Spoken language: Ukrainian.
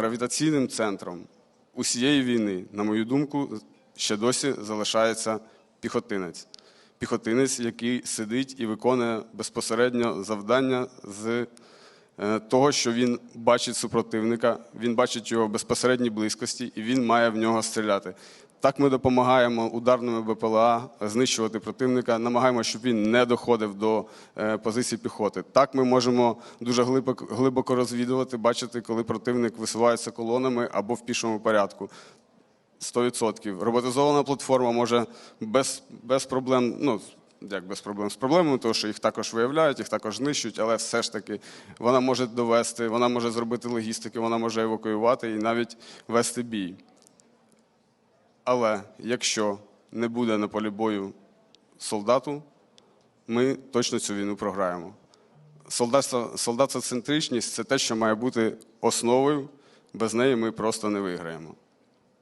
гравітаційним центром усієї війни, на мою думку, ще досі залишається піхотинець. Піхотинець, який сидить і виконує безпосередньо завдання з того, що він бачить супротивника, він бачить його в безпосередній близькості, і він має в нього стріляти. Так ми допомагаємо ударними БПЛА знищувати противника, намагаємося, щоб він не доходив до е, позицій піхоти. Так ми можемо дуже глибоко розвідувати, бачити, коли противник висувається колонами або в пішому порядку. 100%. Роботизована платформа може без, без проблем, ну як без проблем з проблемами, тому що їх також виявляють, їх також знищують, але все ж таки вона може довести, вона може зробити логістики, вона може евакуювати і навіть вести бій. Але якщо не буде на полі бою солдату, ми точно цю війну програємо. Солдатоцентричність це те, що має бути основою. Без неї ми просто не виграємо.